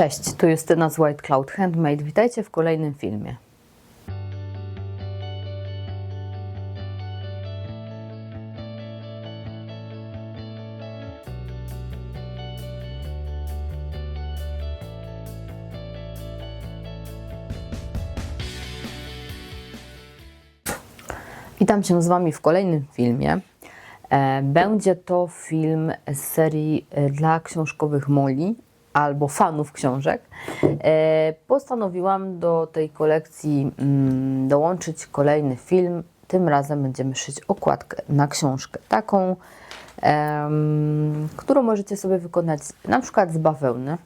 Cześć, tu Justyna z White Cloud Handmade. Witajcie w kolejnym filmie. Witam się z Wami w kolejnym filmie. E, Będzie to film z serii dla książkowych moli albo fanów książek. E, Postanowiłam do tej kolekcji mm, dołączyć kolejny film. Tym razem będziemy szyć okładkę na książkę, taką, którą możecie sobie wykonać na przykład z bawełny.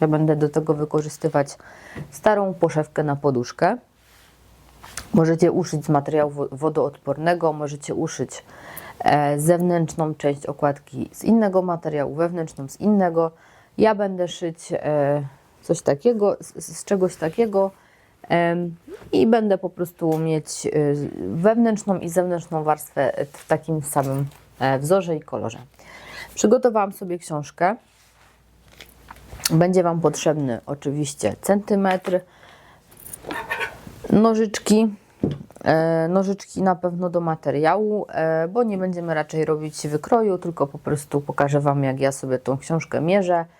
Ja będę do tego wykorzystywać starą poszewkę na poduszkę. Możecie uszyć z materiału wo- wodoodpornego, możecie uszyć e, zewnętrzną część okładki z innego materiału, wewnętrzną z innego. Ja będę szyć e, coś takiego, z, czegoś takiego i będę po prostu mieć e, wewnętrzną i zewnętrzną warstwę w takim samym e, wzorze i kolorze. Przygotowałam sobie książkę. Będzie Wam potrzebny oczywiście centymetr, nożyczki. E, nożyczki na pewno do materiału, e, bo nie będziemy raczej robić wykroju, tylko po prostu pokażę Wam, jak ja sobie tą książkę mierzę e,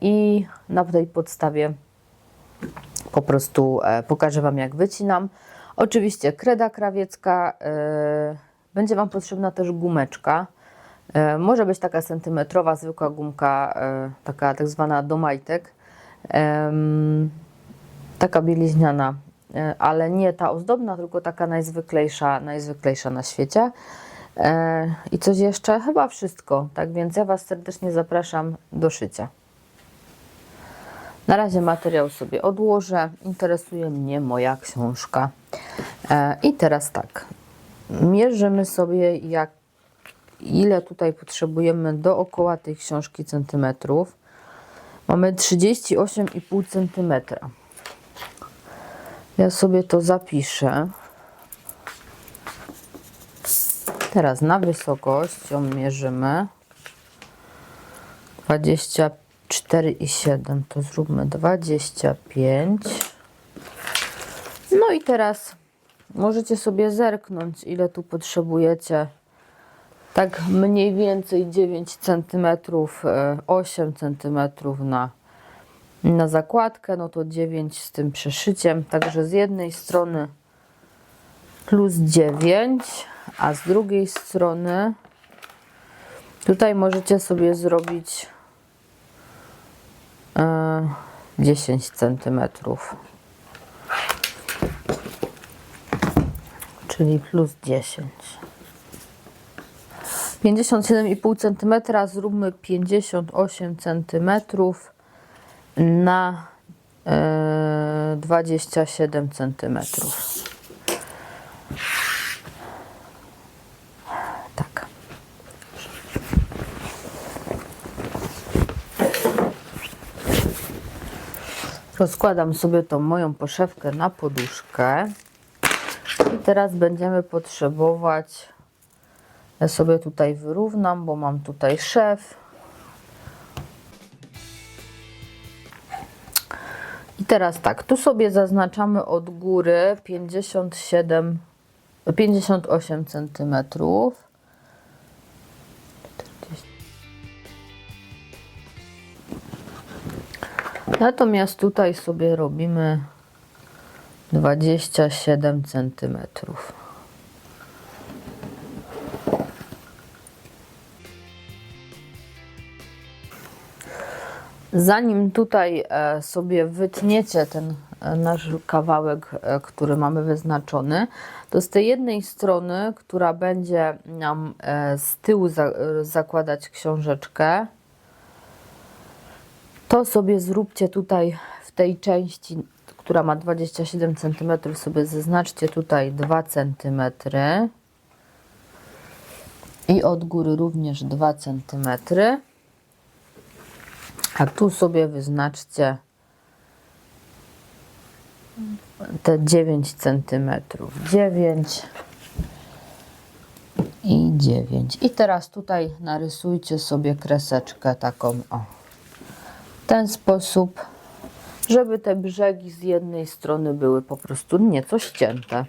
i na tej podstawie po prostu e, pokażę Wam, jak wycinam. Oczywiście kreda krawiecka, e, będzie Wam potrzebna też gumeczka. E, Może być taka centymetrowa, zwykła gumka, e, taka tak zwana do majtek. Taka bieliźniana, e, ale nie ta ozdobna, tylko taka najzwyklejsza, najzwyklejsza na świecie. E, I coś jeszcze? Chyba wszystko. Tak więc ja Was serdecznie zapraszam do szycia. Na razie materiał sobie odłożę. Interesuje mnie moja książka. E, I teraz tak. Mierzymy sobie, jak, ile tutaj potrzebujemy dookoła tej książki centymetrów. Mamy 38,5 centymetra. Ja sobie to zapiszę. Teraz na wysokość ją mierzymy. 24,7 to zróbmy 25. No i teraz możecie sobie zerknąć, ile tu potrzebujecie. Tak mniej więcej 9 cm, 8 cm na na zakładkę, no to 9 z tym przeszyciem, także z jednej strony plus 9, a z drugiej strony tutaj możecie sobie zrobić e, 10 centymetrów, czyli plus 10. 57,5 cm, zróbmy 58 centymetrów na e, 27 cm. Rozkładam sobie tą moją poszewkę na poduszkę. I teraz będziemy potrzebować. Ja sobie tutaj wyrównam, bo mam tutaj szef. I teraz tak, tu sobie zaznaczamy od góry 57, 58 cm. Natomiast tutaj sobie robimy 27 centymetrów. Zanim tutaj e, sobie wytniecie ten e, nasz kawałek, e, który mamy wyznaczony, to z tej jednej strony, która będzie nam z tyłu za, zakładać książeczkę, to sobie zróbcie tutaj w tej części, która ma 27 cm, sobie zaznaczcie tutaj 2 cm i od góry również 2 cm. A tu sobie wyznaczcie te 9 cm. 9 i 9. I teraz tutaj narysujcie sobie kreseczkę taką o. ten sposób, żeby te brzegi z jednej strony były po prostu nieco ścięte.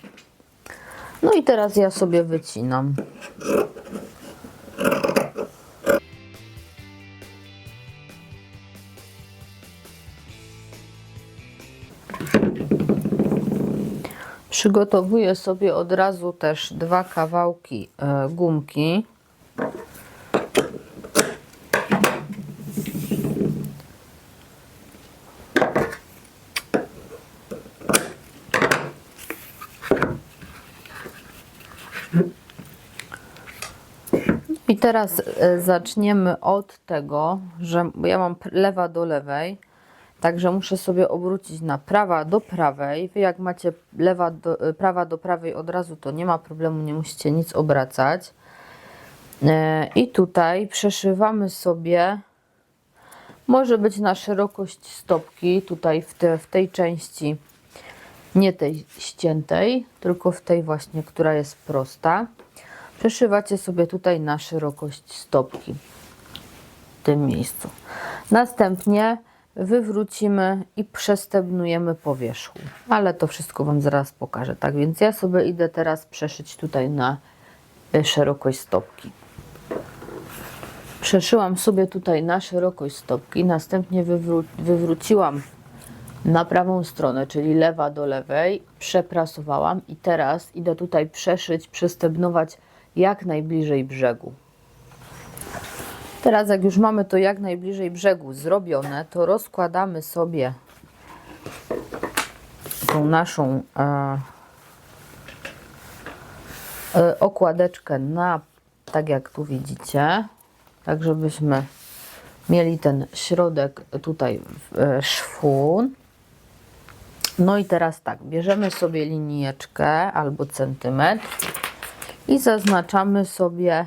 No i teraz ja sobie wycinam. Przygotowuję sobie od razu też dwa kawałki e, gumki. Teraz e, zaczniemy od tego, że ja mam lewa do lewej, także muszę sobie obrócić na prawa do prawej. Wy jak macie lewa do, e, prawa do prawej od razu, to nie ma problemu, nie musicie nic obracać. E, I tutaj przeszywamy sobie, może być na szerokość stopki, tutaj w, te, w tej części, nie tej ściętej, tylko w tej właśnie, która jest prosta. Przeszywacie sobie tutaj na szerokość stopki w tym miejscu. Następnie wywrócimy i przestebnujemy po wierzchu, ale to wszystko Wam zaraz pokażę. Tak więc ja sobie idę teraz przeszyć tutaj na y, szerokość stopki. Przeszyłam sobie tutaj na szerokość stopki, następnie wywró- wywróciłam na prawą stronę, czyli lewa do lewej, przeprasowałam i teraz idę tutaj przeszyć, przestebnować jak najbliżej brzegu. Teraz jak już mamy to jak najbliżej brzegu zrobione, to rozkładamy sobie tą naszą e, e, okładeczkę na, tak jak tu widzicie, tak żebyśmy mieli ten środek tutaj w e, szwu. No i teraz tak, bierzemy sobie linijeczkę albo centymetr i zaznaczamy sobie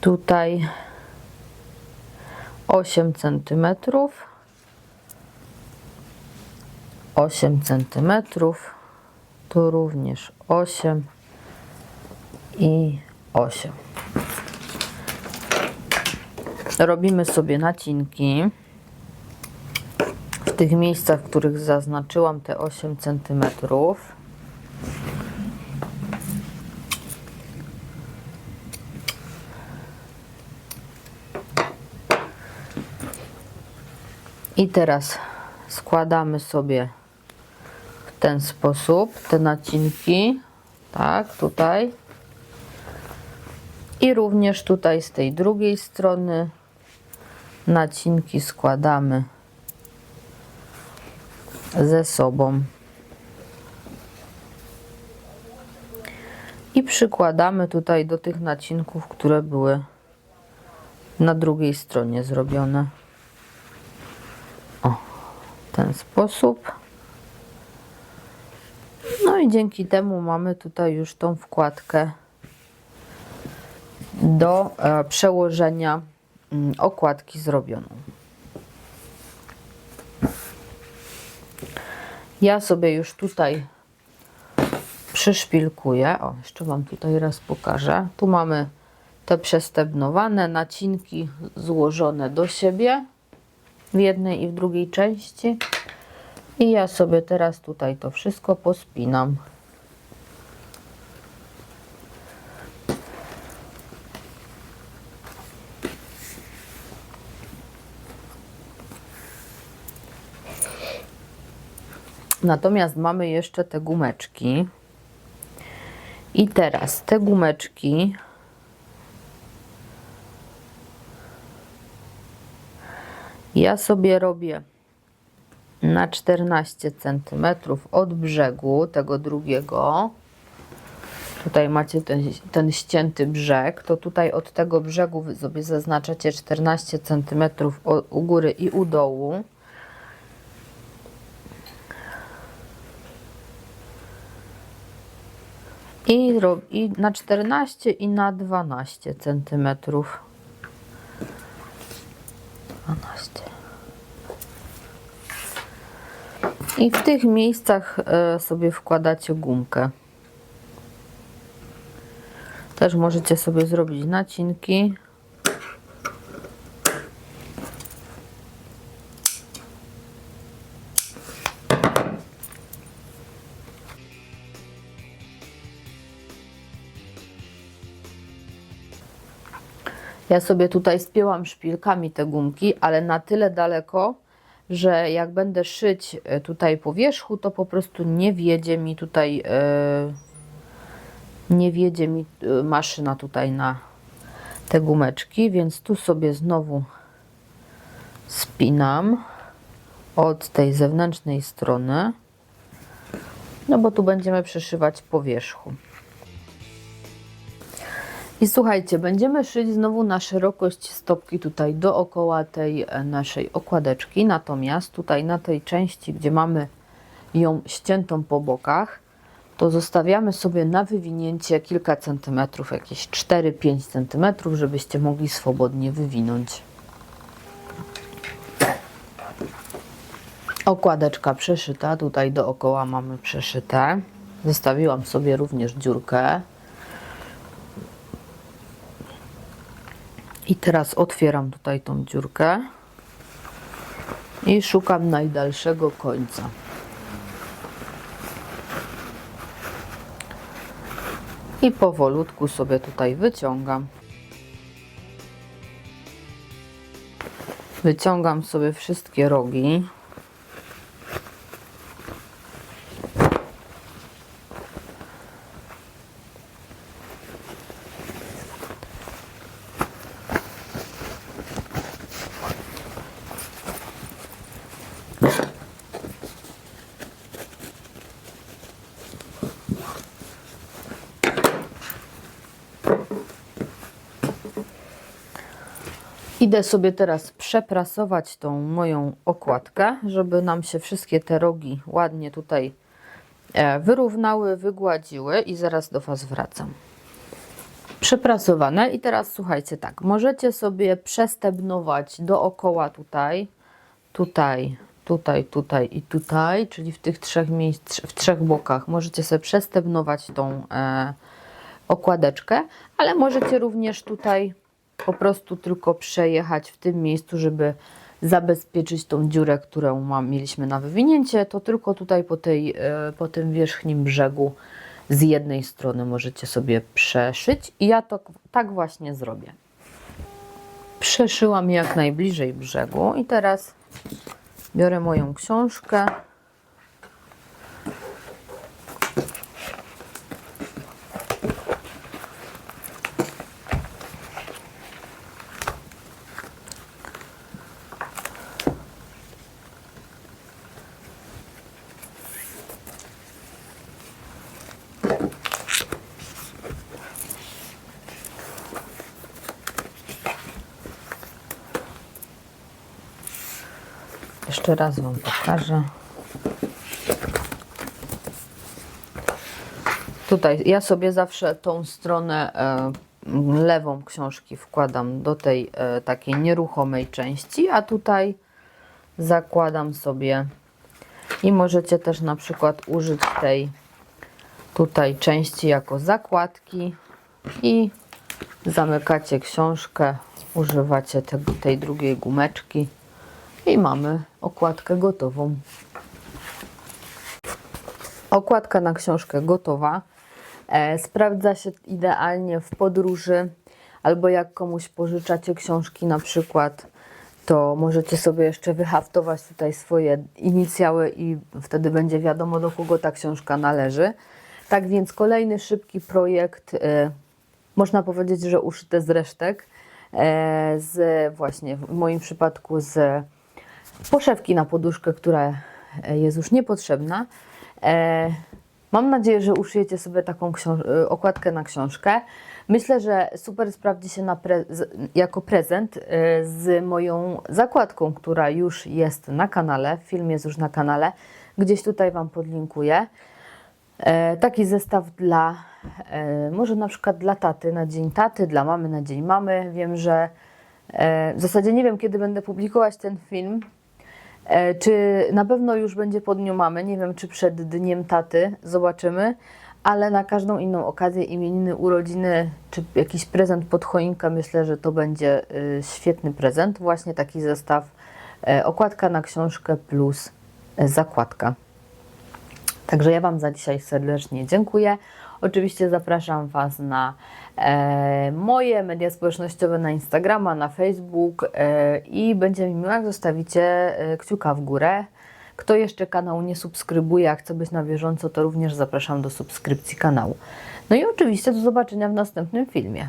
tutaj 8 centymetrów. 8 centymetrów. Tu również 8 i 8 robimy sobie nacinki. W tych miejscach, w których zaznaczyłam te 8 centymetrów I teraz składamy sobie w ten sposób te nacinki, tak, tutaj. I również tutaj z tej drugiej strony nacinki składamy ze sobą. I przykładamy tutaj do tych nacinków, które były na drugiej stronie zrobione ten sposób. No i dzięki temu mamy tutaj już tą wkładkę do e, przełożenia mm, okładki zrobioną. Ja sobie już tutaj przyszpilkuję. O, jeszcze Wam tutaj raz pokażę. Tu mamy te przestebnowane nacinki złożone do siebie w jednej i w drugiej części. I ja sobie teraz tutaj to wszystko pospinam. Natomiast mamy jeszcze te gumeczki. I teraz te gumeczki Ja sobie robię na 14 cm od brzegu tego drugiego. Tutaj macie ten, ten ścięty brzeg, to tutaj od tego brzegu sobie zaznaczacie 14 cm u góry i u dołu. I, I na 14 i na 12 centymetrów. 12. I w tych miejscach e, sobie wkładacie gumkę. Też możecie sobie zrobić nacinki. Ja sobie tutaj spięłam szpilkami te gumki, ale na tyle daleko, że jak będę szyć e, tutaj po wierzchu, to po prostu nie wjedzie mi tutaj, e, nie wjedzie mi e, maszyna tutaj na te gumeczki, więc tu sobie znowu spinam od tej zewnętrznej strony, no bo tu będziemy przeszywać po wierzchu. I słuchajcie, będziemy szyć znowu na szerokość stopki tutaj dookoła tej e, naszej okładeczki, natomiast tutaj na tej części, gdzie mamy ją ściętą po bokach, to zostawiamy sobie na wywinięcie kilka centymetrów, jakieś 4-5 centymetrów, żebyście mogli swobodnie wywinąć. Okładeczka przeszyta, tutaj dookoła mamy przeszyte. Zostawiłam sobie również dziurkę. I teraz otwieram tutaj tą dziurkę i szukam najdalszego końca. I powolutku sobie tutaj wyciągam. Wyciągam sobie wszystkie rogi. Idę sobie teraz przeprasować tą moją okładkę, żeby nam się wszystkie te rogi ładnie tutaj e, wyrównały, wygładziły i zaraz do Was wracam. Przeprasowane. I teraz słuchajcie tak, możecie sobie przestebnować dookoła tutaj, tutaj, tutaj, tutaj i tutaj, czyli w tych trzech miejsc, w trzech bokach. Możecie sobie przestebnować tą e, okładeczkę, ale możecie również tutaj po prostu tylko przejechać w tym miejscu, żeby zabezpieczyć tą dziurę, którą mieliśmy na wywinięcie, to tylko tutaj po, tej, e, po tym wierzchnim brzegu z jednej strony możecie sobie przeszyć i ja to tak właśnie zrobię. Przeszyłam jak najbliżej brzegu i teraz biorę moją książkę. Jeszcze raz Wam pokażę. Tutaj ja sobie zawsze tą stronę e, lewą książki wkładam do tej e, takiej nieruchomej części, a tutaj zakładam sobie i możecie też na przykład użyć tej tutaj części jako zakładki i zamykacie książkę, używacie te, tej drugiej gumeczki i mamy okładkę gotową. Okładka na książkę gotowa. E, sprawdza się idealnie w podróży albo jak komuś pożyczacie książki na przykład, to możecie sobie jeszcze wyhaftować tutaj swoje inicjały i wtedy będzie wiadomo do kogo ta książka należy. Tak więc kolejny szybki projekt, e, można powiedzieć, że uszyte z resztek, e, z właśnie w moim przypadku z poszewki na poduszkę, która e, jest już niepotrzebna. E, mam nadzieję, że uszyjecie sobie taką e, okładkę na książkę. Myślę, że super sprawdzi się pre jako prezent z moją zakładką, która już jest na kanale. Film jest już na kanale. Gdzieś tutaj Wam podlinkuję. Taki zestaw dla, może na przykład dla taty na dzień taty, dla mamy na dzień mamy. Wiem, że w zasadzie nie wiem, kiedy będę publikować ten film, czy na pewno już będzie po dniu mamy? Nie wiem, czy przed dniem taty, zobaczymy. Ale na każdą inną okazję, imieniny, urodziny, czy jakiś prezent pod choinkę, myślę, że to będzie y, świetny prezent. Właśnie taki zestaw, e, okładka na książkę plus e, zakładka. Także ja Wam za dzisiaj serdecznie dziękuję. Oczywiście zapraszam Was na e, moje media społecznościowe na Instagrama, na Facebook e, i będzie mi miło, jak zostawicie e, kciuka w górę. Kto jeszcze kanału nie subskrybuje, a chce być na bieżąco, to również zapraszam do subskrypcji kanału. No i oczywiście do zobaczenia w następnym filmie.